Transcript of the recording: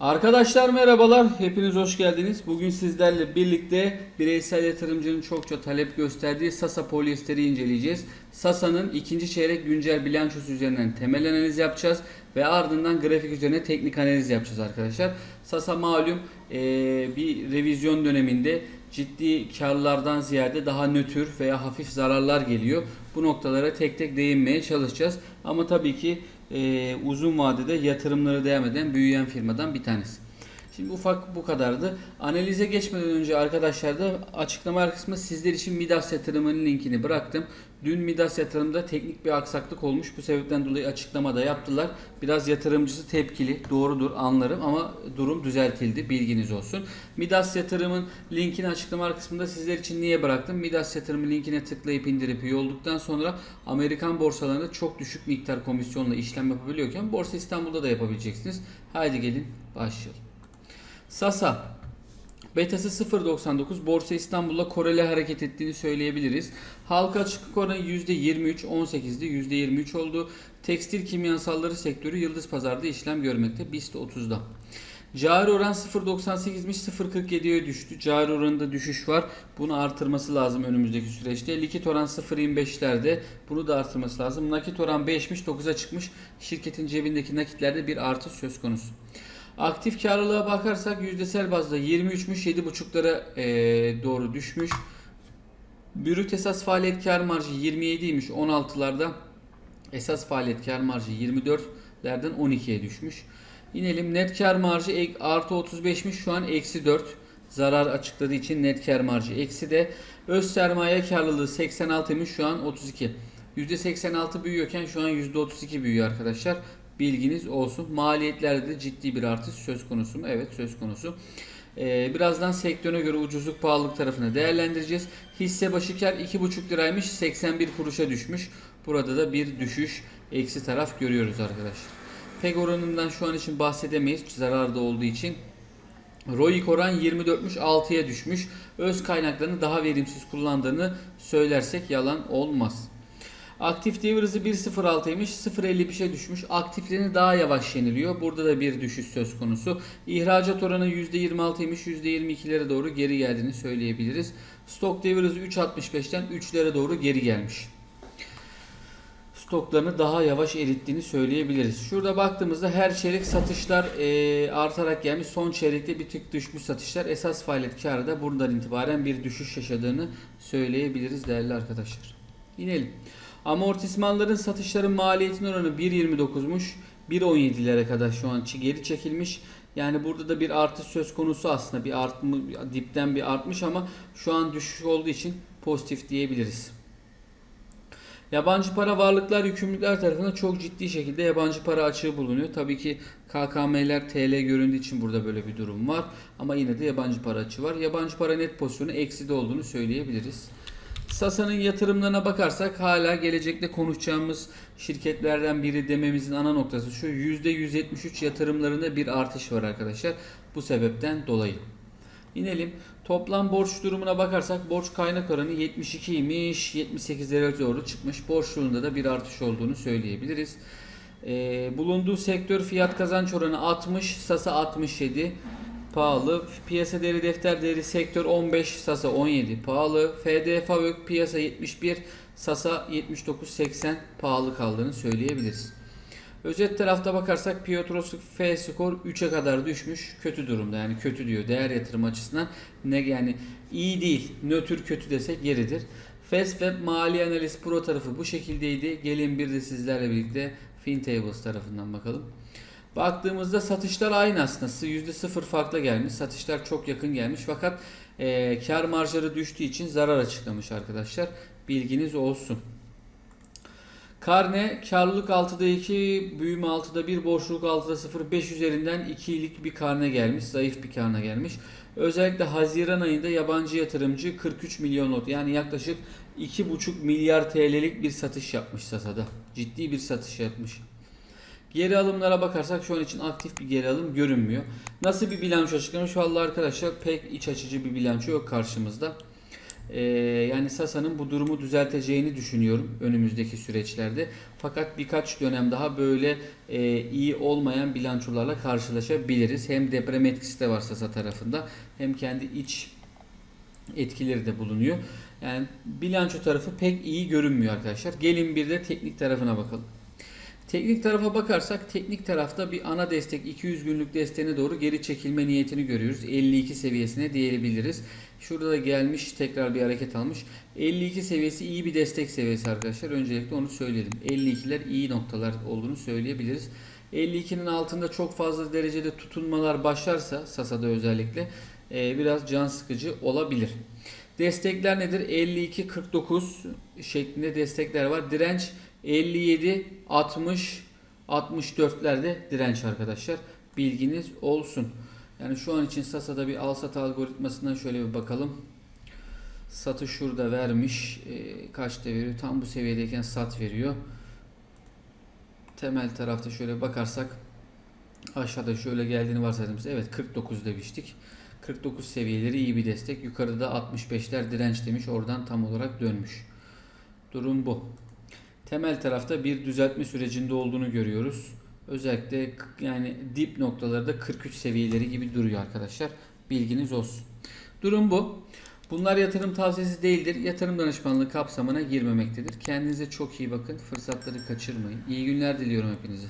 Arkadaşlar merhabalar, hepiniz hoş geldiniz. Bugün sizlerle birlikte bireysel yatırımcının çokça talep gösterdiği Sasa polyesteri inceleyeceğiz. Sasa'nın ikinci çeyrek güncel bilançosu üzerinden temel analiz yapacağız ve ardından grafik üzerine teknik analiz yapacağız arkadaşlar. Sasa malum bir revizyon döneminde ciddi karlardan ziyade daha nötr veya hafif zararlar geliyor. Bu noktalara tek tek değinmeye çalışacağız. Ama tabii ki e, uzun vadede yatırımları devam eden büyüyen firmadan bir tanesi. Şimdi ufak bu kadardı. Analize geçmeden önce arkadaşlar da açıklama kısmında sizler için Midas yatırımının linkini bıraktım. Dün Midas yatırımda teknik bir aksaklık olmuş. Bu sebepten dolayı açıklama da yaptılar. Biraz yatırımcısı tepkili. Doğrudur anlarım ama durum düzeltildi. Bilginiz olsun. Midas yatırımın linkini açıklama kısmında sizler için niye bıraktım? Midas yatırımı linkine tıklayıp indirip üye olduktan sonra Amerikan borsalarında çok düşük miktar komisyonla işlem yapabiliyorken Borsa İstanbul'da da yapabileceksiniz. Haydi gelin başlayalım. Sasa Betası 0.99 Borsa İstanbul'la koreli hareket ettiğini söyleyebiliriz. Halka açıklık oranı %23, 18'de %23 oldu. Tekstil kimyasalları sektörü Yıldız Pazar'da işlem görmekte. BIST 30'da. Cari oran 0.98'miş 0.47'ye düştü. Cari oranında düşüş var. Bunu artırması lazım önümüzdeki süreçte. Likit oran 0.25'lerde. Bunu da artırması lazım. Nakit oran 5'miş 9'a çıkmış. Şirketin cebindeki nakitlerde bir artış söz konusu. Aktif karlılığa bakarsak yüzdesel bazda 23'müş 7.5'lara eee, doğru düşmüş. Brüt esas faaliyet kar marjı 27'ymiş 16'larda. Esas faaliyet kar marjı 24'lerden 12'ye düşmüş. İnelim net kar marjı ek- artı 35'miş şu an eksi 4. Zarar açıkladığı için net kar marjı eksi de. Öz sermaye karlılığı 86'ymış şu an 32. %86 büyüyorken şu an %32 büyüyor arkadaşlar. Bilginiz olsun. Maliyetlerde de ciddi bir artış söz konusu mu? Evet söz konusu. Ee, birazdan sektörüne göre ucuzluk pahalılık tarafını değerlendireceğiz. Hisse başı kar 2,5 liraymış 81 kuruşa düşmüş. Burada da bir düşüş eksi taraf görüyoruz arkadaşlar. Pek oranından şu an için bahsedemeyiz zararda olduğu için. ROIC oran 24'müş 6'ya düşmüş. Öz kaynaklarını daha verimsiz kullandığını söylersek yalan olmaz. Aktif hızı 1.06'ymış 0.55'e düşmüş. Aktiflerini daha yavaş yeniliyor. Burada da bir düşüş söz konusu. İhracat oranı %26'ymış %22'lere doğru geri geldiğini söyleyebiliriz. Stok devir hızı 3.65'ten 3'lere doğru geri gelmiş stoklarını daha yavaş erittiğini söyleyebiliriz. Şurada baktığımızda her çeyrek satışlar e, artarak gelmiş. Son çeyrekte bir tık düşmüş satışlar. Esas faaliyet karı da buradan itibaren bir düşüş yaşadığını söyleyebiliriz değerli arkadaşlar. İnelim. Amortismanların satışların maliyetinin oranı 1.29'muş. 1.17'lere kadar şu an geri çekilmiş. Yani burada da bir artış söz konusu aslında. Bir artma, dipten bir artmış ama şu an düşüş olduğu için pozitif diyebiliriz. Yabancı para varlıklar yükümlülükler tarafından çok ciddi şekilde yabancı para açığı bulunuyor. Tabii ki KKM'ler TL göründüğü için burada böyle bir durum var. Ama yine de yabancı para açığı var. Yabancı para net pozisyonu ekside olduğunu söyleyebiliriz. Sasa'nın yatırımlarına bakarsak hala gelecekte konuşacağımız şirketlerden biri dememizin ana noktası şu %173 yatırımlarında bir artış var arkadaşlar. Bu sebepten dolayı. İnelim. Toplam borç durumuna bakarsak borç kaynak oranı 72'ymiş. 78'lere doğru çıkmış. Borçluluğunda da bir artış olduğunu söyleyebiliriz. Ee, bulunduğu sektör fiyat kazanç oranı 60, Sasa 67 pahalı. Piyasa değeri defter değeri sektör 15, Sasa 17 pahalı. FDF Vök piyasa 71, Sasa 79.80 pahalı kaldığını söyleyebiliriz. Özet tarafta bakarsak Piotrowski F skor 3'e kadar düşmüş. Kötü durumda yani kötü diyor değer yatırım açısından. Ne yani iyi değil. Nötr kötü desek yeridir. Fastweb Mali Analiz Pro tarafı bu şekildeydi. Gelin bir de sizlerle birlikte FinTables tarafından bakalım. Baktığımızda satışlar aynı aslında. %0 farkla gelmiş. Satışlar çok yakın gelmiş. Fakat e, kar marjları düştüğü için zarar açıklamış arkadaşlar. Bilginiz olsun. Karne karlılık 6'da 2, büyüme 6'da 1, boşluk 6'da 0, 5 üzerinden 2'lik bir karne gelmiş. Zayıf bir karne gelmiş. Özellikle Haziran ayında yabancı yatırımcı 43 milyon not yani yaklaşık 2,5 milyar TL'lik bir satış yapmış Sasa'da. Ciddi bir satış yapmış. Geri alımlara bakarsak şu an için aktif bir geri alım görünmüyor. Nasıl bir bilanço açıklamış? Vallahi arkadaşlar pek iç açıcı bir bilanço yok karşımızda. Ee, yani Sasa'nın bu durumu düzelteceğini düşünüyorum önümüzdeki süreçlerde. Fakat birkaç dönem daha böyle e, iyi olmayan bilançolarla karşılaşabiliriz. Hem deprem etkisi de var Sasa tarafında hem kendi iç etkileri de bulunuyor. Yani bilanço tarafı pek iyi görünmüyor arkadaşlar. Gelin bir de teknik tarafına bakalım. Teknik tarafa bakarsak teknik tarafta bir ana destek 200 günlük desteğine doğru geri çekilme niyetini görüyoruz. 52 seviyesine diyebiliriz. Şurada da gelmiş tekrar bir hareket almış. 52 seviyesi iyi bir destek seviyesi arkadaşlar. Öncelikle onu söyleyelim. 52'ler iyi noktalar olduğunu söyleyebiliriz. 52'nin altında çok fazla derecede tutunmalar başlarsa Sasa'da özellikle e, biraz can sıkıcı olabilir. Destekler nedir? 52-49 şeklinde destekler var. Direnç 57, 60, 64'lerde direnç arkadaşlar. Bilginiz olsun. Yani şu an için Sasa'da bir al sat algoritmasından şöyle bir bakalım. Satı şurada vermiş. E, kaçta veriyor? Tam bu seviyedeyken sat veriyor. Temel tarafta şöyle bakarsak aşağıda şöyle geldiğini varsayalım. Evet 49 demiştik. 49 seviyeleri iyi bir destek. Yukarıda 65'ler direnç demiş. Oradan tam olarak dönmüş. Durum bu. Temel tarafta bir düzeltme sürecinde olduğunu görüyoruz. Özellikle yani dip noktalarda 43 seviyeleri gibi duruyor arkadaşlar. Bilginiz olsun. Durum bu. Bunlar yatırım tavsiyesi değildir. Yatırım danışmanlığı kapsamına girmemektedir. Kendinize çok iyi bakın. Fırsatları kaçırmayın. İyi günler diliyorum hepinize.